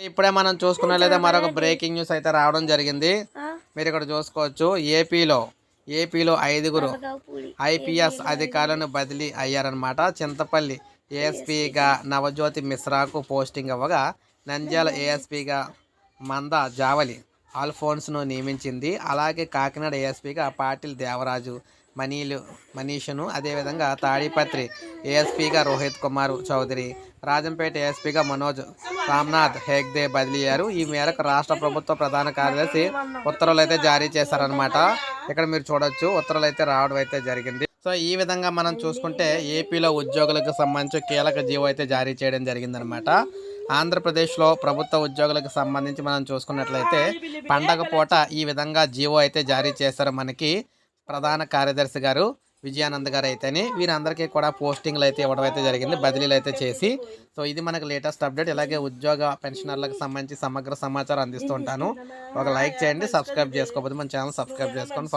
ఇప్పుడే మనం చూసుకున్నట్లయితే మరొక బ్రేకింగ్ న్యూస్ అయితే రావడం జరిగింది. మీరు ఇక్కడ చూసుకోవచ్చు ఏపీలో ఏపీలో ఐదుగురు ఐపీఎస్ అధికారులను బదిలీ అయ్యారనమాట చింతపల్లి ఏఎస్పీగా నవజ్యోతి మిశ్రాకు పోస్టింగ్ అవ్వగా నంద్యాల. ఏఎస్పీగా మంద జావలి ఆల్ఫోన్స్ను నియమించింది. అలాగే కాకినాడ ఏఎస్పీగా పాటిల్ దేవరాజు మనీలు మనీషును అదేవిధంగా తాడిపత్రి ఏఎస్పీగా రోహిత్ కుమార్ చౌదరి రాజంపేట ఏఎస్పీగా మనోజ్ రామ్నాథ్ హెగ్దే బదిలీ అయ్యారు ఈ మేరకు రాష్ట్ర ప్రభుత్వ ప్రధాన కార్యదర్శి ఉత్తర్వులు అయితే జారీ చేశారనమాట ఇక్కడ మీరు చూడొచ్చు ఉత్తర్వులు అయితే రావడం అయితే జరిగింది. సో ఈ విధంగా మనం చూసుకుంటే ఏపీలో ఉద్యోగులకు సంబంధించి కీలక జీవో అయితే జారీ చేయడం జరిగిందనమాట ఆంధ్రప్రదేశ్లో ప్రభుత్వ ఉద్యోగులకు సంబంధించి మనం చూసుకున్నట్లయితే పండగ పూట ఈ విధంగా జీవో అయితే జారీ చేశారు మనకి. ప్రధాన కార్యదర్శి గారు విజయానంద్ గారు అయితేనే వీరందరికీ కూడా పోస్టింగ్లు అయితే ఇవ్వడం అయితే జరిగింది బదిలీలు అయితే చేసి. సో ఇది మనకు లేటెస్ట్ అప్డేట్. ఇలాగే ఉద్యోగ పెన్షనర్లకు సంబంధించి సమగ్ర సమాచారం అందిస్తూ ఉంటాను. ఒక లైక్ చేయండి సబ్స్క్రైబ్ చేసుకోకపోతే మన ఛానల్ సబ్స్క్రైబ్ చేసుకొని